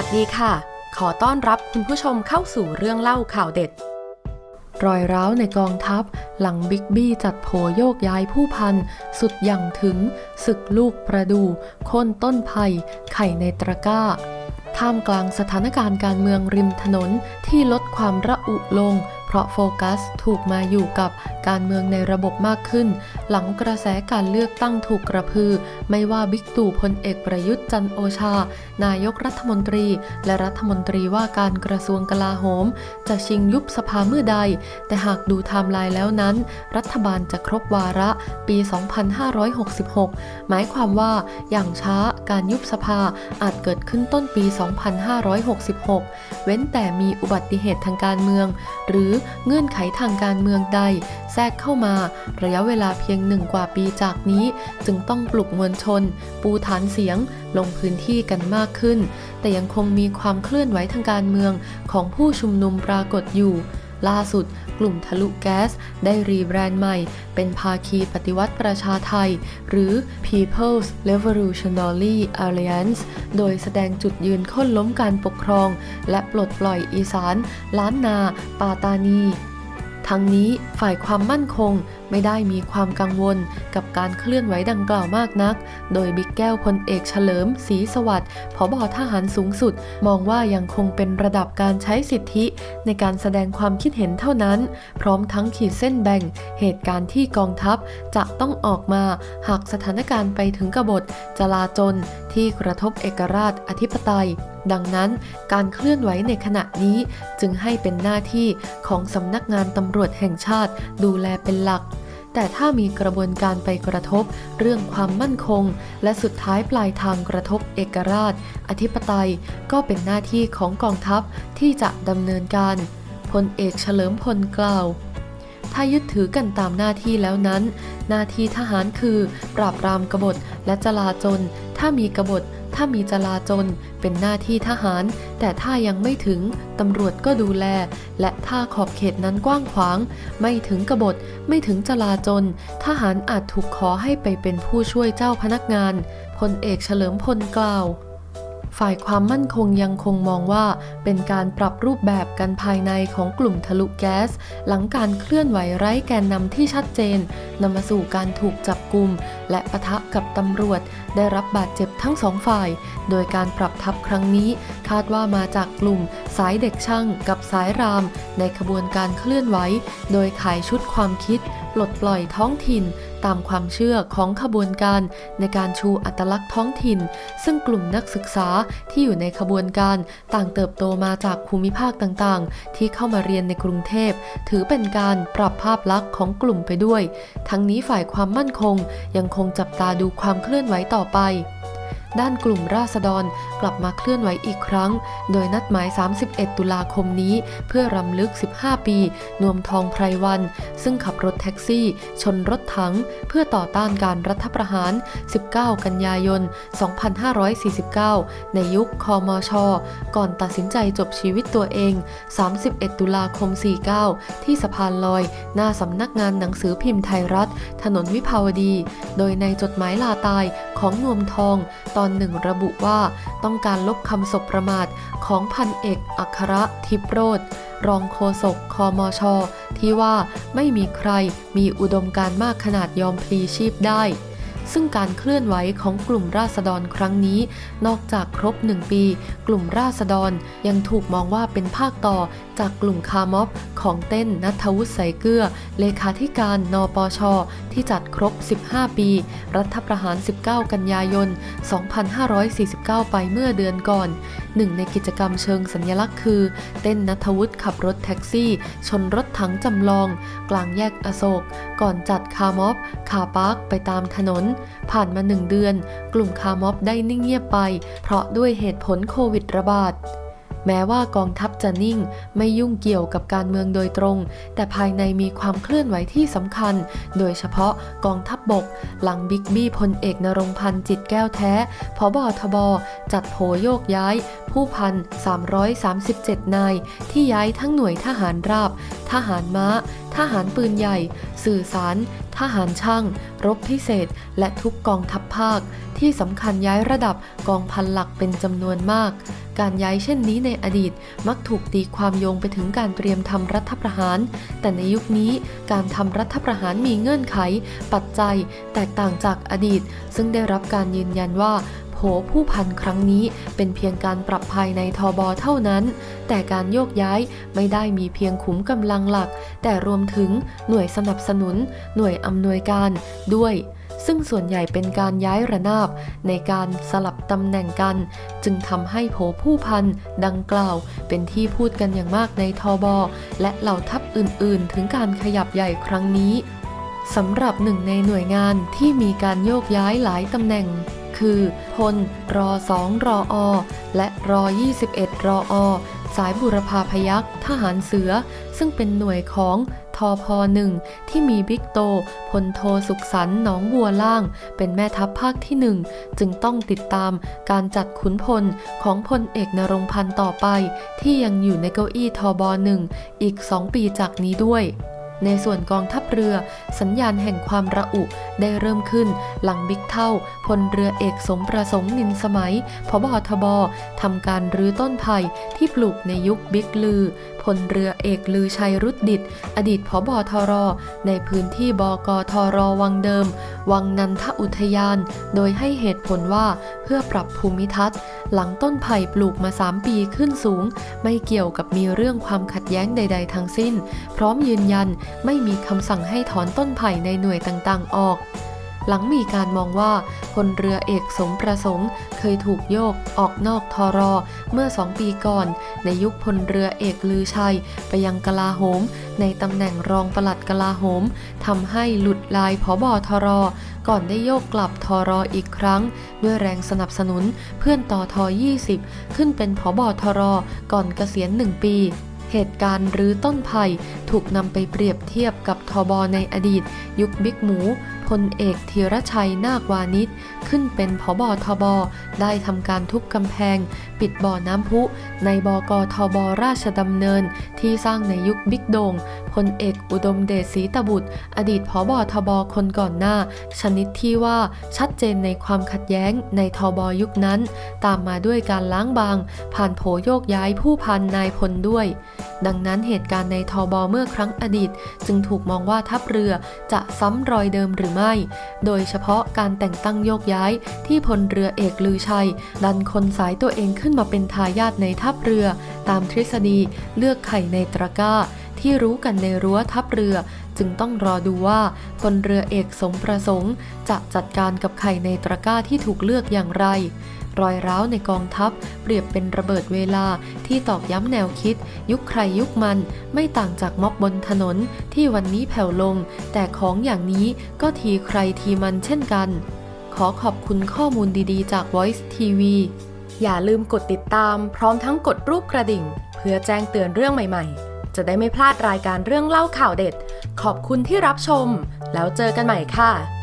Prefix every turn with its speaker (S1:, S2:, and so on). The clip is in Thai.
S1: วัสดีค่ะ ขอต้อนรับคุณผู้ชมเข้าสู่เรื่องเล่าข่าวเด็ด รอยร้าวในกองทัพ หลังบิ๊กบี้จัดโผโยกย้ายผู้พัน สุดอย่างถึง ศึกลูกประดูโค่นต้นไผ่ไข่ในตะกร้า ท่ามกลางสถานการณ์การเมืองริมถนนที่ลดความระอุลง เพราะโฟกัสถูกมาอยู่กับการเมืองในระบบมากขึ้น หลังกระแสการเลือกตั้งถูกกระพือ ไม่ว่าบิ๊กตู่พลเอกประยุทธ์จันโอชา นายกรัฐมนตรี และรัฐมนตรีว่าการกระทรวงกลาโหม จะชิงยุบสภาเมื่อใด แต่หากดูไทม์ไลน์แล้วนั้น รัฐบาลจะครบวาระปี 2566 หมายความว่าอย่างช้าการยุบสภาอาจเกิดขึ้นต้นปี 2566 เว้นแต่มีอุบัติเหตุทางการเมือง หรือเงื่อนไขทางการเมืองใด แทรกเข้ามา ระยะเวลาเพียงหนึ่งกว่าปีจากนี้ จึงต้องปลุกมวลชน ปูฐานเสียง ลงพื้นที่กันมากขึ้น แต่ยังคงมีความเคลื่อนไหวทางการเมืองของผู้ชุมนุมปรากฏอยู่ ล่าสุดกลุ่มทะลุแก๊ส ได้รีแบรนด์ใหม่ เป็นภาคีปฏิวัติประชาไทย หรือ People's Revolutionary Alliance โดยแสดงจุดยืนค้นล้มการปกครอง และปลดปล่อยอีสาน ล้านนา ปาตานี ทั้งนี้ฝ่ายความมั่นคง ไม่ได้มีความกังวลกับการเคลื่อนไหวดังกล่าวมากนัก โดยบิ๊กแก้วพลเอกเฉลิมศรีสวัสดิ์ผบทหารสูงสุด มองว่ายังคงเป็นระดับการใช้สิทธิ ในการแสดงความคิดเห็นเท่านั้น พร้อมทั้งขีดเส้นแบ่ง เหตุการณ์ที่กองทัพจะต้องออกมา หากสถานการณ์ไปถึงกบฏจลาจลที่กระทบเอกราชอธิปไตย ดังนั้นการเคลื่อนไหวในขณะนี้จึงให้เป็นหน้าที่ของสำนักงานตำรวจแห่งชาติดูแลเป็นหลัก แต่ถ้ามีกระบวนการไปกระทบ เรื่องความมั่นคง และสุดท้ายปลายทางกระทบเอกราช อธิปไตย ก็เป็นหน้าที่ของกองทัพที่จะดำเนินการพลเอกเฉลิมพลกล่าว ถ้ายึดถือกันตามหน้าที่แล้วนั้น หน้าที่ทหารคือ ปราบปรามกบฏและจลาจลถ้ามีกบฏ ถ้ามีจลาจลเป็นหน้าที่ทหาร แต่ถ้ายังไม่ถึงตำรวจก็ดูแล และถ้าขอบเขตนั้นกว้างขวาง ไม่ถึงกบฏ ไม่ถึงจลาจลทหารอาจถูกขอให้ไปเป็นผู้ช่วยเจ้าพนักงานพลเอกเฉลิมพลกล่าว ฝ่ายความมั่นคงยังคงมองว่าเป็นการปรับรูปแบบกันภายในของกลุ่มทะลุแก๊ส หลังการเคลื่อนไหวไร้แกนนำที่ชัดเจนนำมาสู่การถูกจับกลุ่มและปะทะกับตำรวจ ได้รับบาดเจ็บทั้งสองฝ่าย โดยการปรับทัพครั้งนี้ คาดว่ามาจากกลุ่มสายเด็กช่างกับสายราม ในขบวนการเคลื่อนไหว โดยขายชุดความคิด ลดปล่อยท้องถิ่น ตามความเชื่อของขบวนการในการชูอัตลักษณ์ท้องถิ่น ซึ่งกลุ่มนักศึกษาที่อยู่ในขบวนการต่างเติบโตมาจากภูมิภาคต่างๆ ที่เข้ามาเรียนในกรุงเทพ ถือเป็นการปรับภาพลักษณ์ของกลุ่มไปด้วย ทั้งนี้ฝ่ายความมั่นคงยังคงจับตาดูความเคลื่อนไหวต่อไป ด้านกลุ่มราษฎรกลับมาเคลื่อนไหวอีกครั้ง โดยนัดหมาย 31 ตุลาคมนี้ เพื่อรำลึก 15 ปี นวมทองไพรวัน ซึ่งขับรถแท็กซี่ ชนรถถัง เพื่อต่อต้านการรัฐประหาร 19 กันยายน 2549 ในยุคคอมช ก่อนตัดสินใจจบชีวิตตัวเอง 31 ตุลาคม 49 ที่สะพานลอย หน้าสำนักงานหนังสือพิมพ์ไทยรัฐ ถนนวิภาวดี โดยในจดหมายลาตาย ของนวมทองตอนหนึ่งระบุว่า ต้องการลบคำสบประมาทของพันเอกอัครทิพโรธรองโฆษกคอมช ที่ว่าไม่มีใครมีอุดมการมากขนาดยอมพลีชีพได้ ซึ่งการเคลื่อนไหวของกลุ่มราษฎรครั้งนี้ นอกจากครบหนึ่งปี กลุ่มราษฎรยังถูกมองว่าเป็นภาคต่อจากกลุ่มคาร์ม็อบของเต้นนัทวุฒิใสเกลือ เลขาธิการนปช ที่จัดครบ 15 ปี รัฐประหาร 19 กันยายน 2549 ไปเมื่อเดือนก่อน หนึ่งในกิจกรรมเชิงสัญลักษณ์คือ เต้นนัทวุฒิขับรถแท็กซี่ ชนรถถังจำลอง กลางแยกอโศก ก่อนจัดคาร์ม็อบคาร์ปาร์คไปตามถนน ผ่านมาหนึ่งเดือน กลุ่มคาร์ม็อบได้นิ่งเงียบไป เพราะด้วยเหตุผลโควิดระบาด แม้ว่ากองทัพจะนิ่ง ไม่ยุ่งเกี่ยวกับการเมืองโดยตรง แต่ภายในมีความเคลื่อนไหวที่สำคัญ โดยเฉพาะกองทัพบบก หลังบิ๊กบี้พลเอกนรงพันธ์จิตแก้วแท้พบทบ จัดโผโยกย้าย ผู้พัน337 นาย ที่ย้ายทั้งหน่วยทหารราบ ทหารม้า ทหารปืนใหญ่ สื่อสาร ทหารช่าง รบพิเศษ และทุกกองทัพ ภาค ที่สำคัญย้ายระดับกองพันหลักเป็นจำนวนมาก การย้ายเช่นนี้ในอดีตมักถูกตีความโยงไปถึงการเตรียมทำรัฐประหาร แต่ในยุคนี้การทำรัฐประหารมีเงื่อนไข ปัจจัย แตกต่างจากอดีต ซึ่งได้รับการยืนยันว่าโผผู้พันครั้งนี้เป็นเพียงการปรับภายในทบเท่านั้น แต่การโยกย้ายไม่ได้มีเพียงขุมกำลังหลัก แต่รวมถึงหน่วยสนับสนุน หน่วยอำนวยการด้วย ซึ่งส่วนใหญ่เป็นการย้ายระนาบในการสลับตำแหน่งกัน จึงทำให้โผผู้พันดังกล่าว เป็นที่พูดกันอย่างมากในทบและเหล่าทัพอื่นๆ ถึงการขยับใหญ่ครั้งนี้สำหรับหนึ่งในหน่วยงานที่มีการโยกย้ายหลายตำแหน่ง คือพลรอ2รออ และรอ 21 รออ สายบุรพาพยัคฆ์ทหารเสือ ซึ่งเป็นหน่วยของ ทพหนึ่งที่มีบิ๊กโตพลโทสุขสันต์หนองบัวล่าง เป็นแม่ทัพภาคที่หนึ่งจึงต้องติดตามการจัดขุนพลของพลเอกนรงพันธ์ต่อไป ที่ยังอยู่ในเก้าอี้ทอบหนึ่งอีก2ปีจากนี้ด้วย ในส่วนกองทัพเรือ สัญญาณแห่งความระอุได้เริ่มขึ้น หลังบิ๊กเท่าพลเรือเอกสมประสงค์นินสมัยพบทบทำการรื้อต้นไผ่ที่ปลูกในยุคบิ๊กลือพลเรือเอกลือชัยรุดดิต อดีตพบทร ในพื้นที่บกทรวังเดิม วังนันทอุทยาน โดยให้เหตุผลว่าเพื่อปรับภูมิทัศน์ หลังต้นไผ่ปลูกมา 3 ปีขึ้นสูง ไม่เกี่ยวกับมีเรื่องความขัดแย้งใด ๆ ทั้งสิ้น พร้อมยืนยันไม่มีคำสั่งให้ถอนต้นไผ่ในหน่วยต่างๆออก หลังมีการมองว่าพลเรือเอกสมประสงค์ เคยถูกโยกออกนอกทอรอเมื่อสองปีก่อน ในยุคพลเรือเอกลือชัย ไปยังกลาโหม ในตำแหน่งรองปลัดกลาโหมทำให้หลุดลายผอบอทรอก่อนได้โยกกลับทอรออีกครั้ง ด้วยแรงสนับสนุนเพื่อนต่อทอ 20 ขึ้นเป็นผอบอทรอก่อนเกษียณหนึ่งปีเหตุการณ์รื้อต้นไผ่ถูกนำไปเปรียบเทียบกับทบในอดีต ยุคบิ๊กหมู พลเอกธีรชัยนาควานิชขึ้นเป็นผบทบ ได้ทำการทุบกำแพง ปิดบ่อน้ำพุ ในบกทบราชดำเนิน ที่สร้างในยุคบิ๊กโดงพลเอกอุดมเดชศรีตบุตร อดีตผบทบคนก่อนหน้า ชนิดที่ว่าชัดเจนในความขัดแย้งในทบยุคนั้น ตามมาด้วยการล้างบาง ผ่านโผโยกย้ายผู้พันนายพลด้วยดังนั้นเหตุการณ์ในทบเมื่อครั้งอดีต จึงถูกมองว่าทัพเรือจะซ้ำรอยเดิมหรือไม่ โดยเฉพาะการแต่งตั้งโยกย้ายที่พลเรือเอกลือชัย ดันคนสายตัวเองขึ้นมาเป็นทายาทในทัพเรือ ตามทฤษฎีเลือกไข่ในตะกร้า ที่รู้กันในรั้วทัพเรือจึงต้องรอดูว่าพลเรือเอกสมประสงค์ จะจัดการกับไข่ในตะกร้าที่ถูกเลือกอย่างไร รอยร้าวในกองทัพ เปรียบเป็นระเบิดเวลาที่ตอกย้ำแนวคิด ยุคใครยุคมันไม่ต่างจากม็อบบนถนนที่วันนี้แผ่วลง แต่ของอย่างนี้ก็ทีใครทีมันเช่นกัน ขอขอบคุณข้อมูลดีๆ จาก Voice TV อย่าลืมกดติดตาม พร้อมทั้งกดรูปกระดิ่ง เพื่อแจ้งเตือนเรื่องใหม่ๆ จะได้ไม่พลาดรายการเรื่องเล่าข่าวเด็ด ขอบคุณที่รับชม แล้วเจอกันใหม่ค่ะ